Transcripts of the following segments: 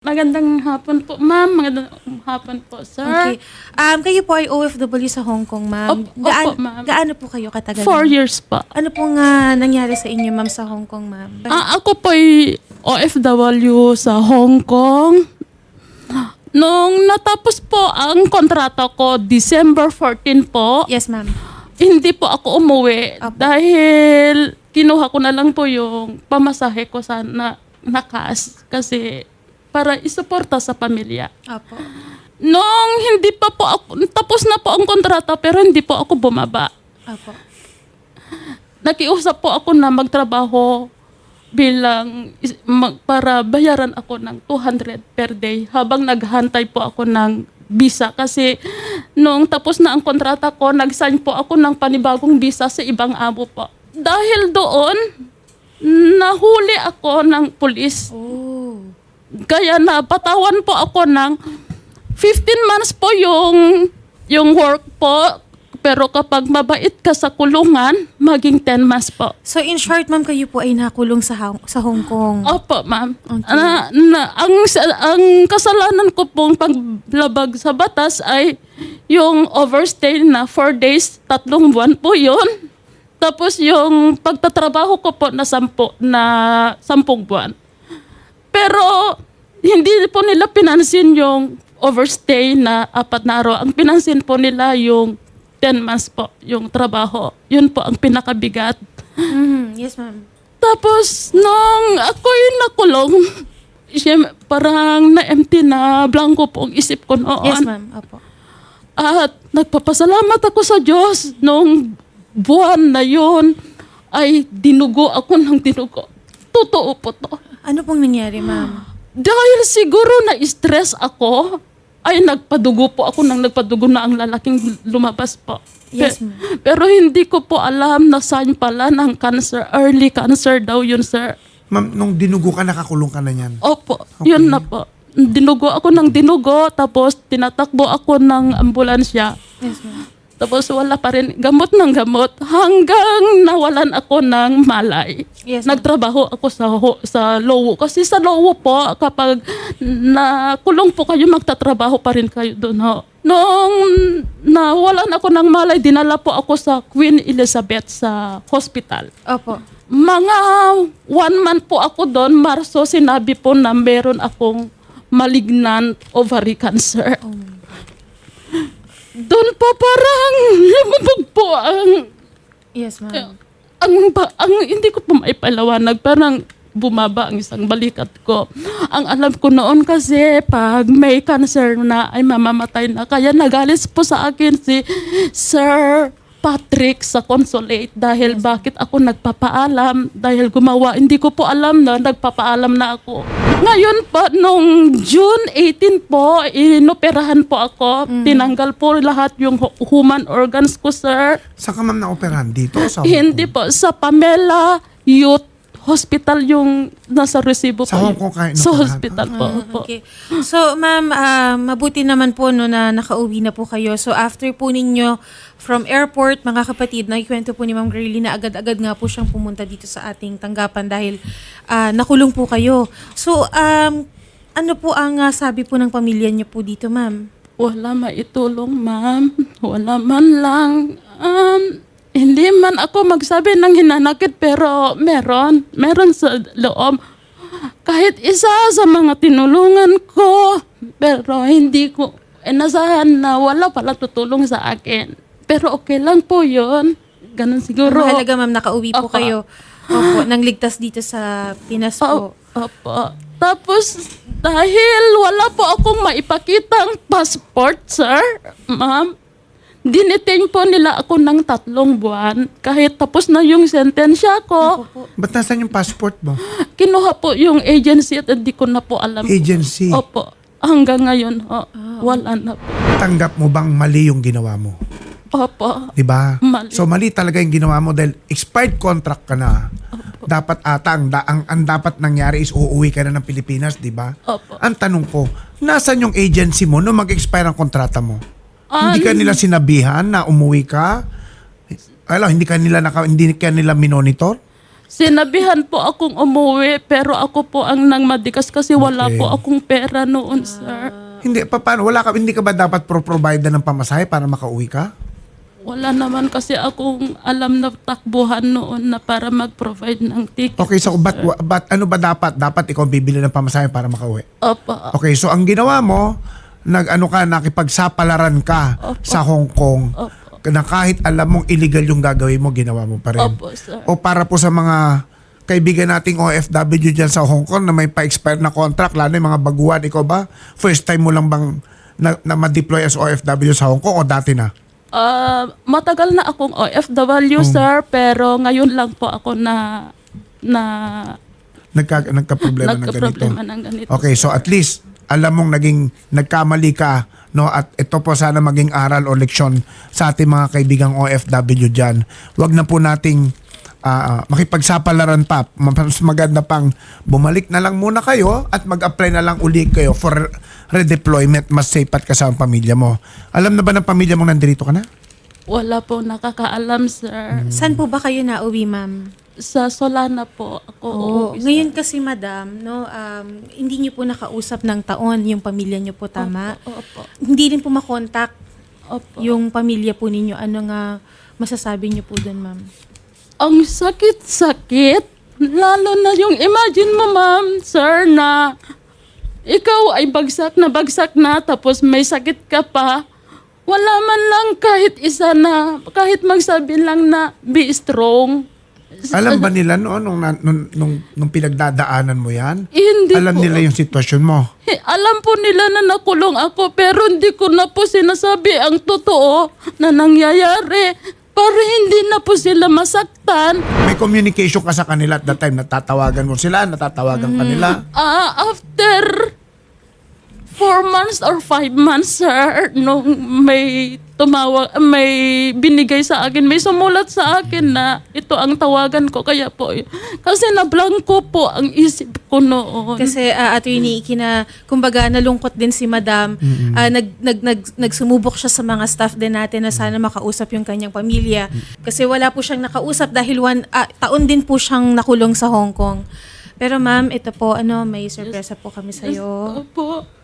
Magandang hapon po, ma'am. Magandang hapon po, sir. Okay. Um, kayo po ay OFW sa Hong Kong, ma'am. Opo, opo, ma'am. Gaano po kayo katagal? Four years po. Ano pong ah, nangyari sa inyo, ma'am, sa Hong Kong, ma'am? Ah, ako po ay OFW sa Hong Kong. Nung natapos po ang kontrata ko, December 14 po, yes, ma'am. hindi po ako umuwi Apo. dahil kinuha ko na lang po yung pamasahe ko sa na, nakas kasi para isuporta sa pamilya. Opo. Nung hindi pa po ako, tapos na po ang kontrata pero hindi po ako bumaba. Opo. Nakiusap po ako na magtrabaho bilang mag- para bayaran ako ng 200 per day habang naghantay po ako ng visa kasi nung tapos na ang kontrata ko, nag-sign po ako ng panibagong visa sa ibang amo po. Dahil doon, nahuli ako ng pulis. Oh. Kaya napatawan po ako ng 15 months po yung yung work po. Pero kapag mabait ka sa kulungan, maging 10 months po. So, in short, ma'am, kayo po ay nakulong sa, Hong- sa Hong Kong. Opo, ma'am. Okay. Na, na, ang, ang kasalanan ko pong paglabag sa batas ay yung overstay na 4 days, tatlong buwan po yun. Tapos yung pagtatrabaho ko po na 10 na 10 buwan. Pero hindi po nila pinansin yung overstay na apat na araw. Ang pinansin po nila yung 10 months po, yung trabaho. Yun po ang pinakabigat. Mhm. Yes, ma'am. Tapos, nung ako'y nakulong, parang na-empty na blanco po ang isip ko noon. Yes, ma'am. Opo. At nagpapasalamat ako sa Diyos nung buwan na yon ay dinugo ako ng dinugo. Totoo po to. Ano pong nangyari, ma'am? Dahil siguro na-stress ako, ay nagpadugo po ako nang nagpadugo na ang lalaking lumabas po. Yes, Pe- ma'am. pero hindi ko po alam na sign pala ng cancer. Early cancer daw yun, sir. Ma'am, nung dinugo ka, nakakulong ka na yan. Opo, Okay. yun na po. Dinugo ako ng dinugo, tapos tinatakbo ako ng ambulansya. Yes, ma'am. Tapos wala pa rin, gamot ng gamot, hanggang nawalan ako ng malay. Yes, ma'am. Nagtrabaho ako sa ho- sa Lowo. Kasi sa Lowo po, kapag nakulong po kayo, magtatrabaho pa rin kayo doon ho. Nung nawalan ako ng malay, dinala po ako sa Queen Elizabeth sa hospital. Opo. Mga one month po ako doon, Marso, sinabi po na meron akong malignant ovary cancer. Doon po parang lumubog po ang, Yes, ma'am. ang, ba- ang hindi ko po maipalawanag, parang bumaba ang isang balikat ko. Ang alam ko noon kasi pag may cancer na ay mamamatay na. Kaya nagalis po sa akin si Sir Patrick sa consulate dahil bakit ako nagpapaalam dahil gumawa hindi ko po alam na nagpapaalam na ako ngayon po nung June 18 po inoperahan po ako tinanggal po lahat yung hu- human organs ko sir Saan ka ma'am na-operahan? Dito? Sa hindi po sa Pamela Youth Hospital yung nasa resibo Sa po. Hong Kong kayo Sa hospital po. Ah, po. okay. So, ma'am, ah, mabuti naman po no, na nakauwi na po kayo. So, after po ninyo from airport, mga kapatid, nakikwento po ni Ma'am Gurley na agad-agad nga po siyang pumunta dito sa ating tanggapan dahil ah, nakulong po kayo. So, um, ano po ang ah, sabi po ng pamilya niyo po dito, ma'am? Wala maitulong, ma'am. Wala man lang. Um, hindi man ako magsabi ng hinanakit pero meron. Meron sa loob. Kahit isa sa mga tinulungan ko. Pero hindi ko inasahan na wala pala tutulong sa akin. Pero okay lang po yon Ganun siguro. Ang mahalaga, ma'am, nakauwi po Opo. kayo. Opo, nang ligtas dito sa Pinas po. Opo. Tapos, dahil wala po akong maipakitang passport, sir, ma'am, dinitain po nila ako ng tatlong buwan. Kahit tapos na yung sentensya ko, Opo. Ba't nasan yung passport mo? kinuha po yung agency at hindi ko na po alam. Agency. Opo. Hanggang ngayon, ho, wala na po. Tanggap mo bang mali yung ginawa mo? Opo. Di ba? Mali. So mali talaga yung ginawa mo dahil expired contract ka na. Dapat ata ang, da- ang, ang dapat nangyari is uuwi ka na ng Pilipinas, di ba? Opo. Ang tanong ko, nasan yung agency mo nung mag-expire ang kontrata mo? Ah, hindi ka nila sinabihan na umuwi ka? Alam, hindi ka nila naka, hindi ka nila minonitor? Sinabihan po akong umuwi pero ako po ang nang madikas kasi wala Okay. po akong pera noon, sir. Hindi, pa, paano? Wala ka, hindi ka ba dapat pro-provide ng pamasahe para makauwi ka? Wala naman kasi akong alam na takbuhan noon na para mag-provide ng ticket. Okay, so ba't, wa- ba't, ano ba dapat? Dapat ikaw bibili ng pamasahe para makauwi? Opo. Okay, so ang ginawa mo, nag-ano ka, nakipagsapalaran ka Opo. sa Hong Kong Opo. na kahit alam mong illegal yung gagawin mo, ginawa mo pa rin. Opo, sir. O para po sa mga kaibigan nating OFW dyan sa Hong Kong na may pa-expire na contract, lalo yung mga baguhan, ikaw ba? First time mo lang bang na, na ma-deploy as OFW sa Hong Kong o dati na? Ah, matagal na akong OFW, sir, pero ngayon lang po ako na na Nagka, nagka-problema ng ganito? nagka-problema ng ganito. Okay, so at least alam mong naging nagkamali ka no at ito po sana maging aral o leksyon sa ating mga kaibigang OFW diyan. Huwag na po nating ah, makipagsapalaran pa. Mas maganda pang bumalik na lang muna kayo at mag-apply na lang uli kayo for redeployment. Mas safe at kasama ang pamilya mo. Alam na ba ng pamilya mo nandito ka na? Wala po nakakaalam, sir. Saan po ba kayo nauwi, ma'am? Sa Solana po ako. Oo. sir. Ngayon kasi, madam, no, um, hindi niyo po nakausap ng taon yung pamilya niyo po, tama? Opo. Hindi rin po makontak Opo. yung pamilya po ninyo. Ano nga masasabi niyo po doon, ma'am? Ang sakit-sakit. Lalo na yung imagine mo, ma'am, sir, na ikaw ay bagsak na bagsak na tapos may sakit ka pa. Wala man lang kahit isa na, kahit magsabi lang na be strong. Alam ba nila no, nung, nung, nung, nung pinagdadaanan mo yan? Hindi Alam po. nila yung sitwasyon mo. Eh, alam po nila na nakulong ako pero hindi ko na po sinasabi ang totoo na nangyayari para hindi na po sila masaktan. May communication ka sa kanila at that time. Natatawagan mo sila, natatawagan ka nila. Ah, after four months or five months, sir, nung may tumawag, may binigay sa akin, may sumulat sa akin na ito ang tawagan ko. Kaya po, kasi nablangko po ang isip ko noon. Kasi uh, attorney Ikina, kumbaga nalungkot din si Madam. Ah, nag, nag, nag, nagsumubok siya sa mga staff din natin na sana makausap yung kanyang pamilya. Kasi wala po siyang nakausap dahil one, ah, taon din po siyang nakulong sa Hong Kong. Pero ma'am, ito po, ano, may sorpresa po kami sa'yo. Opo.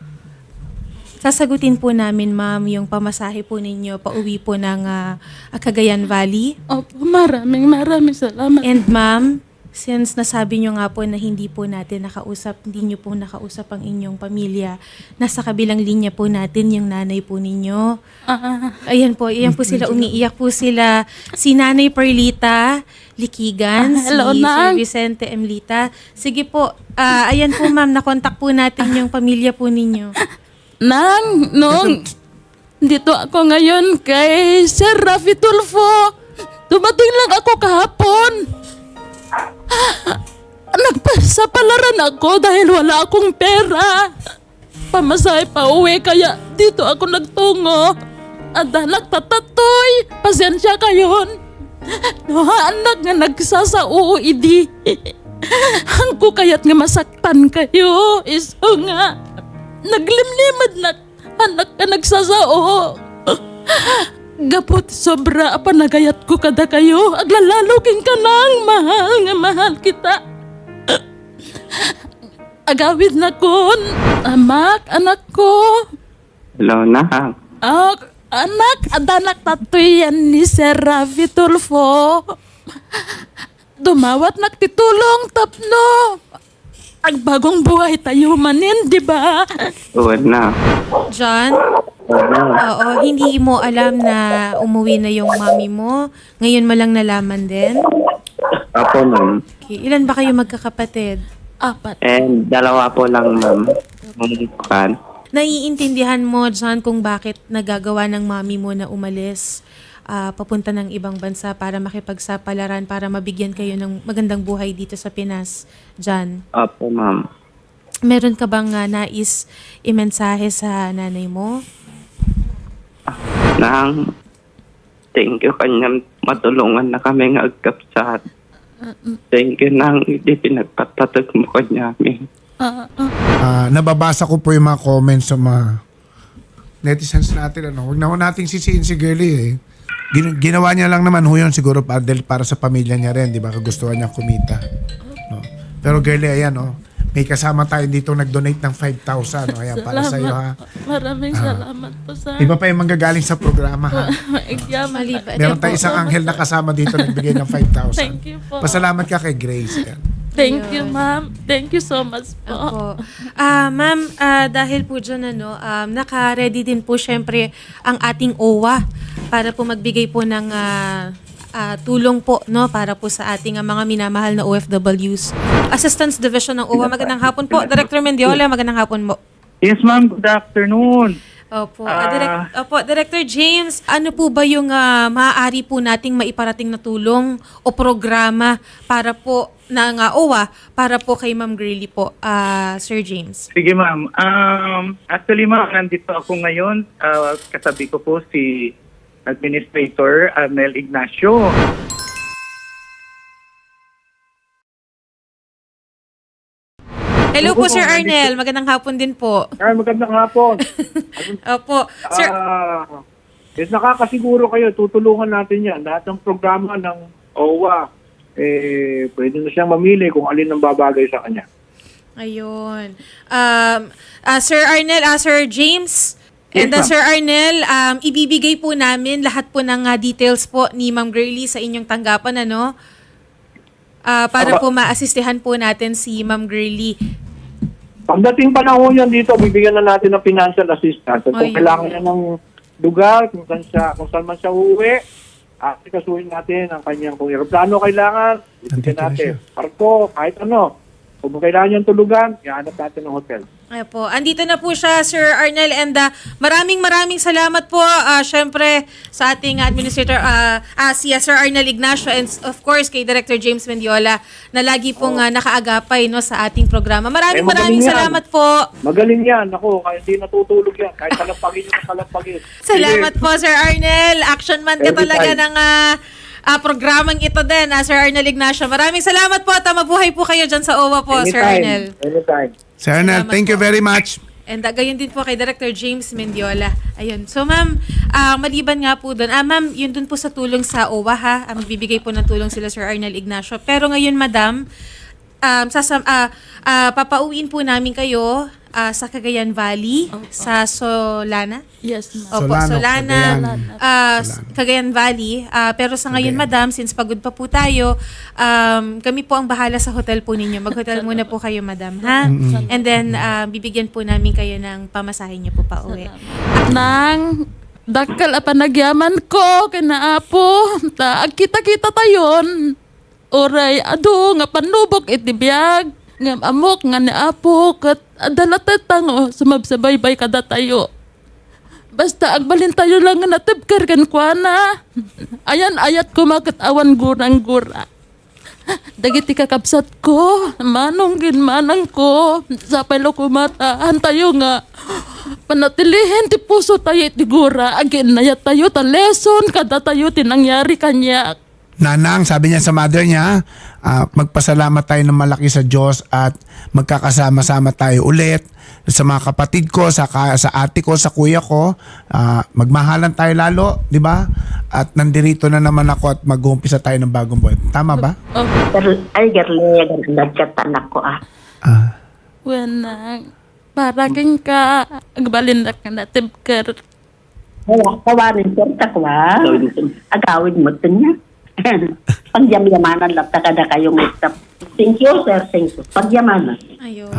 Sasagutin po namin, ma'am, yung pamasahe po ninyo pauwi po ng ah, Cagayan Valley. Opo, maraming maraming salamat. And ma'am, since nasabi nyo nga po na hindi po natin nakausap, hindi nyo po nakausap ang inyong pamilya, nasa kabilang linya po natin yung nanay po ninyo. Ah, Ayan po, ayan po sila, umiiyak po sila. Si Nanay Perlita Likigan, Ah, hello, si Sir Nang. Vicente Emlita. Sige po, ah, ayan po ma'am, nakontak po natin yung pamilya po ninyo. Nang, nung dito ako ngayon kay Sir Rafi Tulfo. Dumating lang ako kahapon. Nagpasapalaran ako dahil wala akong pera. Pamasahe pa uwi kaya dito ako nagtungo. At nagtatatoy. Pasensya kayon. No, anak nga nagsasao idi. Ang ko kaya't nga masaktan kayo. Iso nga. Naglimlimad na anak ka nagsasao. Gapot sobra apa nagayat ko kada kayo. Aglalaloking ka nang mahal nga mahal kita. Agawid na kon. Amak, anak ko. Hello, na. Ah, anak, adanak tatoy yan ni Sir Rafi Tulfo. Dumawat nagtitulong tapno. Ang bagong buhay tayo manin, di ba? Oo na. John, Oo hindi mo alam na umuwi na yung mami mo. Ngayon mo lang nalaman din. Ako, ma'am. Okay. Ilan ba kayo magkakapatid? Apat. And dalawa po lang, ma'am. Kan. Naiintindihan mo, John, kung bakit nagagawa ng mami mo na umalis ah, papunta ng ibang bansa para makipagsapalaran, para mabigyan kayo ng magandang buhay dito sa Pinas, John. Opo, ma'am. Meron ka bang ah, nais imensahe sa nanay mo? Nang, thank you kanya matulungan na kami ng agkapsat. Thank you nang hindi pinagpatatag mo kanya amin. Ah, nababasa ko po yung mga comments sa mga netizens natin. Ano. Huwag na ho nating sisiin si Girlie eh. Gin- ginawa niya lang naman ho yun siguro para, dahil para sa pamilya niya rin, di ba? Kagustuhan niya kumita. No? Pero girlie, ayan, oh, may kasama tayo dito nag-donate ng 5,000. No? Ayan, para sa iyo, ha? Maraming salamat po sa... Iba pa yung manggagaling sa programa, ha? Yaman. Maliban. Meron tayong isang anghel na kasama dito nagbigay ng 5,000. Thank you po. Pasalamat ka kay Grace. Yan. Thank you, ma'am. Thank you so much po. Opo. Ah, ma'am, ah, dahil po dyan, ano, um, naka-ready din po syempre ang ating OWA para po magbigay po ng ah, ah, tulong po no para po sa ating ah, mga minamahal na OFWs. Assistance Division ng OWA. Magandang hapon po. Director Mendiola, magandang hapon po. Yes, ma'am. Good afternoon. Opo. Ah. Ah, direct, opo, Director James, ano po ba yung ah, maaari po nating maiparating na tulong o programa para po ng ah, OWA para po kay Ma'am Grilly po, ah, Sir James? Sige, ma'am. Um, actually, ma'am, nandito ako ngayon. Ah, kasabi ko po si Administrator Arnel Ignacio. Hello po, Sir Arnel. Magandang hapon din po. Ay, magandang hapon. Opo. Sir, Ah, yes, nakakasiguro kayo, tutulungan natin yan. Lahat ng programa ng OWA, eh, pwede na siyang mamili kung alin ang babagay sa kanya. ayun. Um, ah, Sir Arnel, ah, Sir James, and ah, ma'am. Sir Arnel, um, ibibigay po namin lahat po ng ah, details po ni Ma'am Gurley sa inyong tanggapan, ano? Ah, para po maasistehan po natin si Ma'am Gurley. Pagdating panahon yan dito, bibigyan na natin ng financial assistance. At kung kailangan niya ng lugar, kung saan, siya, kung saan man siya uuwi, at kasuhin natin ang kanyang kung aeroplano kailangan, Nandito bibigyan na natin. siya. Parko, kahit ano. Kung kailangan niyang tulugan, ihanap natin ng hotel. Ay po. Andito na po siya, Sir Arnel. And ah, maraming maraming salamat po, ah, syempre, sa ating administrator, ah, ah, si ah, Sir Arnel Ignacio, and of course, kay Director James Mendiola, na lagi pong ah, nakaagapay no, sa ating programa. Maraming Eh, magaling maraming yan. salamat po. Magaling yan. Ako, kahit hindi natutulog yan. Kahit kalampagin yung kalampagin. Salamat po, Sir Arnel. Action man ka Every talaga time. ng ah, ah, programang ito din, ah, Sir Arnel Ignacio. Maraming salamat po. Tama buhay po kayo dyan sa OWA po, Sir Arnel. Anytime. Sir Arnel, Salamat thank you po. very much. And uh, gayon din po kay Director James Mendiola. Ayun. So ma'am, ah, maliban nga po doon. Ah, ma'am, yun doon po sa tulong sa OWA ha. Ah, magbibigay po ng tulong sila Sir Arnel Ignacio. Pero ngayon, madam, um, sasam, ah, ah, papauwiin po namin kayo ah, sa Cagayan Valley, sa Solana. Yes, ma'am. Opo, Solano, Solana, Cagayan. ah, Cagayan Valley. Ah, pero sa ngayon, madam, since pagod pa po tayo, um, kami po ang bahala sa hotel po ninyo. Mag-hotel muna po kayo, madam, ha? And then, ah, bibigyan po namin kayo ng pamasahin niyo po pa uwi. Nang dakal apa nagyaman ko kinaapo ta kita-kita tayon oray ado nga panubok iti biyag nga amok nga niapo kat adala tetang oh, sumabsabaybay kada tayo Basta agbalin tayo lang nga natibkar kan kuana. Ayan ayat ko makit awan gurang gura. Dagiti kakabsat ko, manong gin manang ko, sa palo kumataan tayo nga, panatilihin ti puso tayo iti gura, agin nayat tayo ta lesson, kada tayo tinangyari kanya. Nanang, sabi niya sa mother niya, ah, magpasalamat tayo ng malaki sa Diyos at magkakasama-sama tayo ulit sa mga kapatid ko, sa, ka- sa ate ko, sa kuya ko. Ah, magmahalan tayo lalo, di ba? At nandirito na naman ako at mag-uumpisa tayo ng bagong buhay. Tama ba? Oh, Pero, ay, garli, nagkatanak ko ah. Ah. wenang, para king ka, agbalin na ka natibkar. Kaya, kawarin ko, takwa. Agawin mo ito niya. Pagyamyamanan lang taka na kayong stop. Thank you, sir. Thank you. Pagyamanan. Ayun.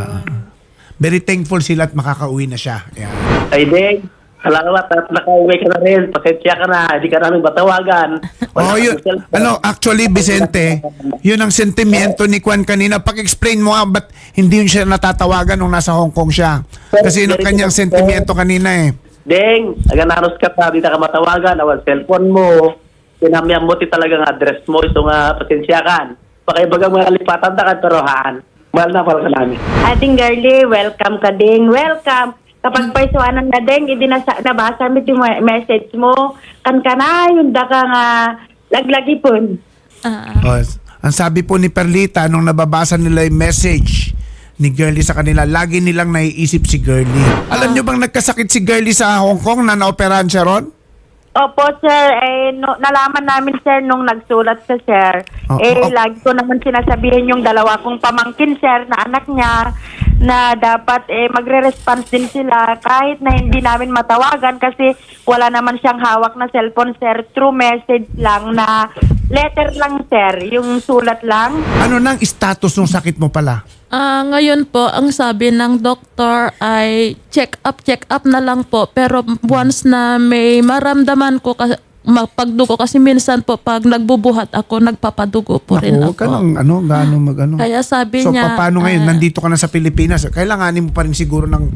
Very thankful sila at makakauwi na siya. Ayan. Ay, Deng. Salamat at nakauwi ka na rin. Pasensya ka na. Hindi ka namin batawagan. Oh, yun. Ano, actually, Vicente, yun ang sentimiento ni Kwan kanina. Pag-explain mo nga, ba't hindi yun siya natatawagan nung nasa Hong Kong siya? Kasi yun ang kanyang sentimiento kanina eh. Deng, agananos ka pa. Hindi na ka matawagan. Awan, cellphone mo. Pinamiyang mo ti talagang address mo. Ito nga, pasensya ka. Baka ibagang mga lipatan na ka, pero haan. Mahal na para sa namin. Ating girly, welcome ka ding. Welcome. Kapag paisuanan na ding, hindi na nabasa mo yung me- message mo. Kan ka na, yung da ka nga laglagi po. Ah, Oh, ang sabi po ni Perlita, nung nababasa nila yung message ni Girlie sa kanila, lagi nilang naiisip si Girlie. Alam nyo bang nagkasakit si Girlie sa Hong Kong na naoperahan siya ron? Opo, sir. Eh, no, nalaman namin, sir, nung nagsulat sa sir. Oo, eh, oo. lagi ko naman sinasabihin yung dalawa kong pamangkin, sir, na anak niya, na dapat eh, magre-response din sila kahit na hindi namin matawagan kasi wala naman siyang hawak na cellphone, sir. Through message lang na letter lang, sir. Yung sulat lang. Ano nang status ng sakit mo pala? Ah, ngayon po, ang sabi ng doktor ay check up, check up na lang po. Pero once na may maramdaman ko kasi mapagdugo kasi minsan po pag nagbubuhat ako, nagpapadugo po rin Naku, huwag ka ako. nang ano, gaano mag ano. Kaya sabi so, niya, paano ngayon? ah, Nandito ka na sa Pilipinas. Kailanganin mo pa rin siguro ng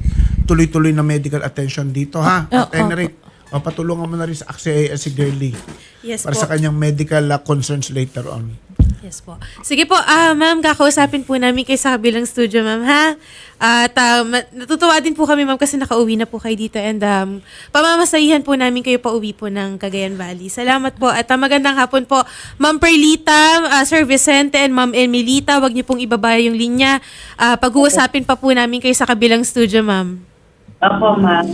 tuloy-tuloy na medical attention dito, ha? Ah, At Enric, o, patulungan mo na rin sa AXA si Girlie Yes para po. sa kanyang medical uh, concerns later on. Yes po. Sige po, ah ma'am, kakausapin po namin kayo sa kabilang studio, ma'am, ha? At ah, ma- natutuwa din po kami, ma'am, kasi nakauwi na po kayo dito and um, pamamasahihan po namin kayo pauwi po ng Cagayan Valley. Salamat po at ah, magandang hapon po, Ma'am Perlita, ah, Sir Vicente, and Ma'am Emilita. Huwag niyo pong ibaba yung linya. Ah, pag-uusapin pa po namin kayo sa kabilang studio, ma'am. Opo, ma'am.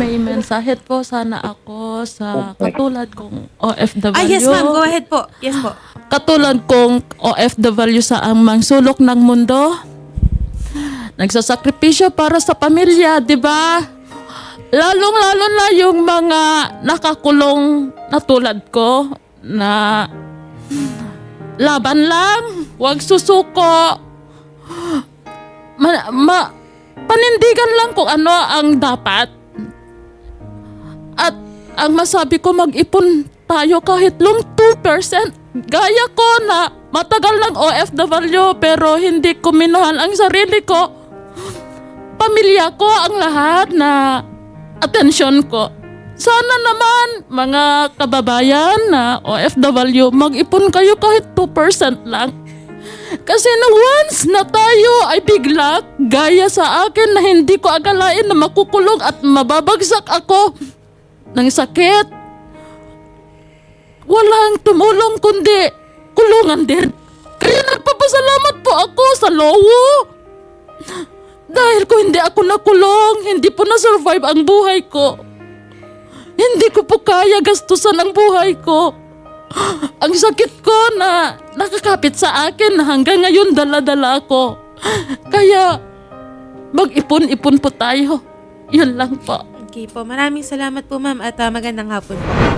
may mensahe po sana ako sa katulad kong OFW. Ah, yes, ma'am. Go ahead po. Yes po. Katulad kong OFW sa amang sulok ng mundo. Nagsasakripisyo para sa pamilya, di ba? Lalong-lalo na yung mga nakakulong na tulad ko na laban lang, wag susuko. Ma, ma- panindigan lang kung ano ang dapat. At ang masabi ko, mag-ipon tayo kahit long 2%. Gaya ko na matagal ng OFW pero hindi ko minuhan ang sarili ko. Pamilya ko ang lahat na atensyon ko. Sana naman mga kababayan na OFW, mag-ipon kayo kahit 2% lang. Kasi na once na tayo ay bigla, gaya sa akin na hindi ko akalain na makukulong at mababagsak ako ng sakit. Walang tumulong kundi kulungan din. Kaya nagpapasalamat po ako sa lowo. Dahil kung hindi ako nakulong, hindi po na-survive ang buhay ko. Hindi ko po kaya gastusan ang buhay ko. Ang sakit ko na nakakapit sa akin na hanggang ngayon dala-dala ako. Kaya mag-ipon-ipon po tayo. Yun lang po. Okay po. Maraming salamat po, ma'am, at ah, magandang hapon po.